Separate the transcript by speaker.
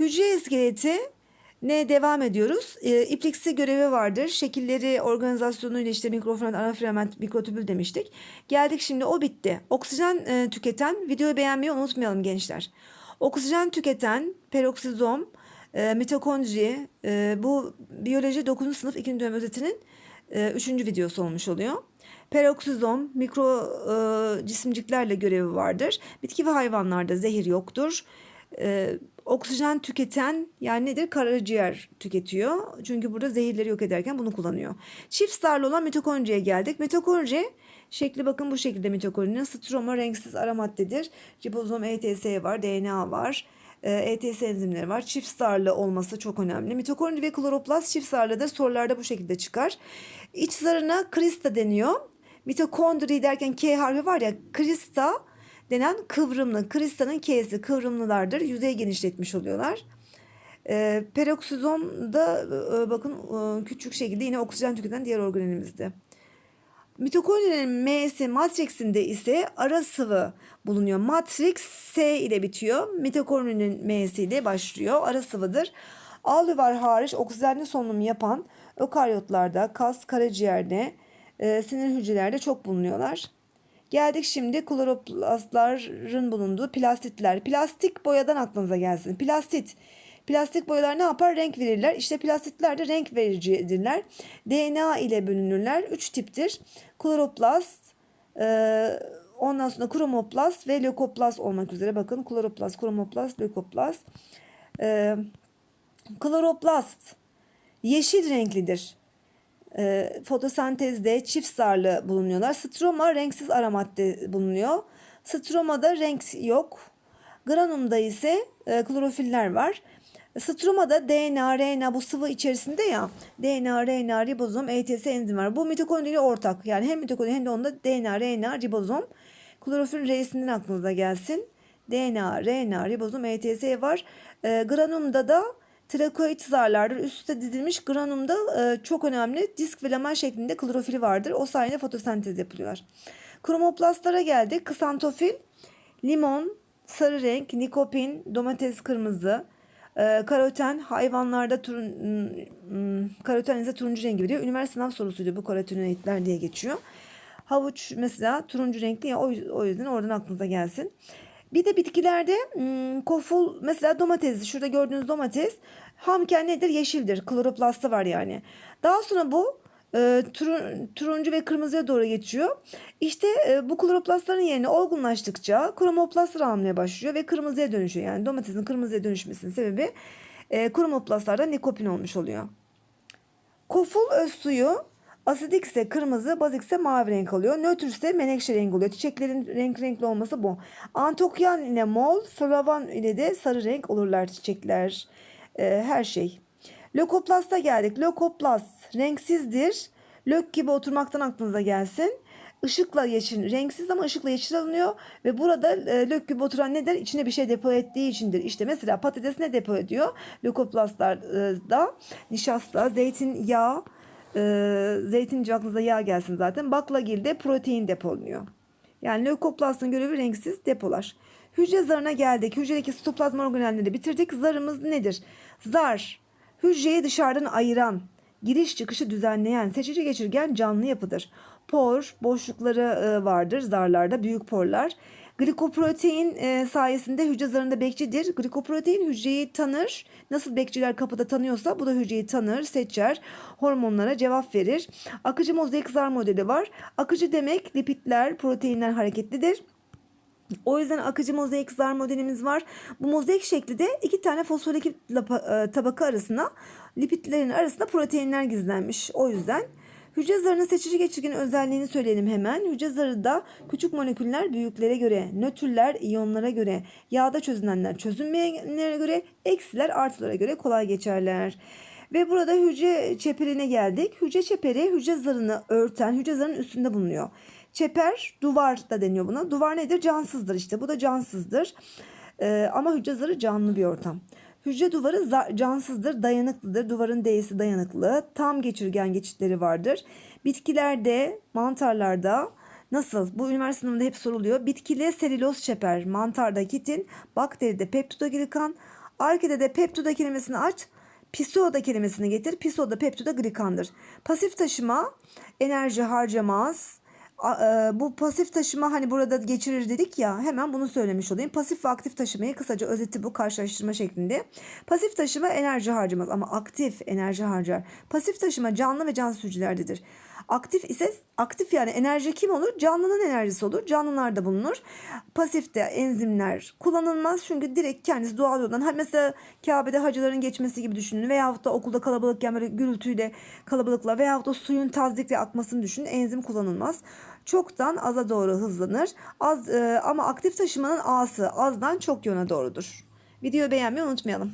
Speaker 1: Hücre iskeleti ne devam ediyoruz. E, ipliksi görevi vardır. Şekilleri organizasyonuyla işte mikrofilament, anafilament, mikrotübül demiştik. Geldik şimdi o bitti. Oksijen e, tüketen videoyu beğenmeyi unutmayalım gençler. Oksijen tüketen peroksizom, e, mitokondri e, bu biyoloji 9. sınıf 2. dönem özetinin 3. videosu olmuş oluyor. Peroksizom mikro e, cisimciklerle görevi vardır. Bitki ve hayvanlarda zehir yoktur. E, oksijen tüketen yani nedir? Karaciğer tüketiyor. Çünkü burada zehirleri yok ederken bunu kullanıyor. Çift starlı olan mitokondriye geldik. Mitokondri şekli bakın bu şekilde mitokondrinin stroma renksiz ara maddedir. Ribozom ETS var, DNA var. E, ETS enzimleri var. Çift starlı olması çok önemli. Mitokondri ve kloroplast çift starlıdır. Sorularda bu şekilde çıkar. İç zarına krista deniyor. Mitokondri derken K harfi var ya krista denen kıvrımlı. Krista'nın K'si kıvrımlılardır. Yüzey genişletmiş oluyorlar. E, peroksizom da e, bakın e, küçük şekilde yine oksijen tüketen diğer organellimizde. Mitokondrinin M'si matrixinde ise ara sıvı bulunuyor. Matrix S ile bitiyor. Mitokondrinin M'si ile başlıyor. Ara sıvıdır. Alüvar hariç oksijenli solunum yapan ökaryotlarda, kas, karaciğerde, e, sinir hücrelerde çok bulunuyorlar. Geldik şimdi kloroplastların bulunduğu plastitler. Plastik boyadan aklınıza gelsin. Plastit. Plastik boyalar ne yapar? Renk verirler. İşte plastitler de renk vericidirler. DNA ile bölünürler. Üç tiptir. Kloroplast, e, ondan sonra kromoplast ve lökoplast olmak üzere. Bakın kloroplast, kromoplast, lökoplast. E, kloroplast yeşil renklidir. E, fotosentezde çift zarlı bulunuyorlar. Stroma renksiz ara madde bulunuyor. Stromada renk yok. Granumda ise e, klorofiller var. Stromada DNA, RNA bu sıvı içerisinde ya DNA, RNA, ribozom, ETS enzim var. Bu mitokondriyle ortak. Yani hem mitokondri hem de onda DNA, RNA, ribozom. Klorofil reisinden aklınıza gelsin. DNA, RNA, ribozom, ETS var. E, granumda da trakoid zarlardır. Üst dizilmiş granumda e, çok önemli disk ve lamel şeklinde klorofili vardır. O sayede fotosentez yapılıyor. Kromoplastlara geldik. Kısantofil, limon, sarı renk, nikopin, domates kırmızı, e, karoten hayvanlarda turun, hmm, karoten ise turuncu rengi veriyor. Üniversite sınav sorusuydu bu karotenoidler diye geçiyor. Havuç mesela turuncu renkli ya o, o yüzden oradan aklınıza gelsin. Bir de bitkilerde koful mesela domates şurada gördüğünüz domates hamken nedir? Yeşildir. Kloroplastı var yani. Daha sonra bu e, turun, turuncu ve kırmızıya doğru geçiyor. İşte e, bu kloroplastların yerine olgunlaştıkça kromoplastlar almaya başlıyor ve kırmızıya dönüşüyor. Yani domatesin kırmızıya dönüşmesinin sebebi e, kromoplastlarda nikopin olmuş oluyor. Koful öz suyu asidik ise kırmızı, bazik ise mavi renk alıyor. Nötr ise menekşe renk oluyor. Çiçeklerin renk renkli olması bu. Antokyan ile mol, flavan ile de sarı renk olurlar çiçekler. E, her şey. Lökoplasta geldik. Lökoplast renksizdir. Lök gibi oturmaktan aklınıza gelsin. Işıkla yeşil, renksiz ama ışıkla yeşil alınıyor ve burada e, lök gibi oturan nedir? İçine bir şey depo ettiği içindir. İşte mesela patates ne depo ediyor? Lökoplastlarda nişasta, zeytinyağı, e, zeytinci aklınıza yağ gelsin zaten. Baklagilde protein depoluyor. Yani lökoplastın görevi renksiz depolar. Hücre zarına geldik. Hücredeki sitoplazma organelleri bitirdik. Zarımız nedir? Zar hücreyi dışarıdan ayıran, giriş çıkışı düzenleyen, seçici geçirgen canlı yapıdır. Por, boşlukları e, vardır zarlarda, büyük porlar. Glikoprotein e, sayesinde hücre zarında bekçidir. Glikoprotein hücreyi tanır. Nasıl bekçiler kapıda tanıyorsa bu da hücreyi tanır, seçer, hormonlara cevap verir. Akıcı mozaik zar modeli var. Akıcı demek lipidler, proteinler hareketlidir. O yüzden akıcı mozaik zar modelimiz var. Bu mozaik şekli de iki tane fosfolipid tabaka arasına lipidlerin arasında proteinler gizlenmiş. O yüzden hücre zarının seçici geçirgen özelliğini söyleyelim hemen. Hücre zarı da küçük moleküller büyüklere göre, nötrler iyonlara göre, yağda çözünenler çözünmeyenlere göre, eksiler artılara göre kolay geçerler. Ve burada hücre çeperine geldik. Hücre çeperi hücre zarını örten, hücre zarının üstünde bulunuyor. Çeper duvar da deniyor buna. Duvar nedir? Cansızdır işte. Bu da cansızdır. Ee, ama hücre zarı canlı bir ortam. Hücre duvarı cansızdır, dayanıklıdır. Duvarın D'si dayanıklı. Tam geçirgen geçitleri vardır. Bitkilerde, mantarlarda nasıl? Bu üniversite sınavında hep soruluyor. Bitkili selüloz çeper, mantarda kitin, bakteride peptidoglikan, Arkede de peptoda kelimesini aç. Pisoda kelimesini getir. Pisoda peptoda glikandır. Pasif taşıma enerji harcamaz. E, Bu pasif taşıma hani burada geçirir dedik ya hemen bunu söylemiş olayım. Pasif ve aktif taşımayı kısaca özeti bu karşılaştırma şeklinde. Pasif taşıma enerji harcamaz ama aktif enerji harcar. Pasif taşıma canlı ve cansız hücrelerdedir. Aktif ise aktif yani enerji kim olur? Canlının enerjisi olur. Canlılarda bulunur. Pasifte enzimler kullanılmaz çünkü direkt kendisi doğal yoldan. Hani mesela Kabe'de hacıların geçmesi gibi düşünün veyahut da okulda kalabalıkken böyle gürültüyle kalabalıkla veyahut da suyun tazdikle akmasını düşünün. Enzim kullanılmaz. Çoktan aza doğru hızlanır. Az e, ama aktif taşımanın A'sı azdan çok yöne doğrudur. Videoyu beğenmeyi unutmayalım.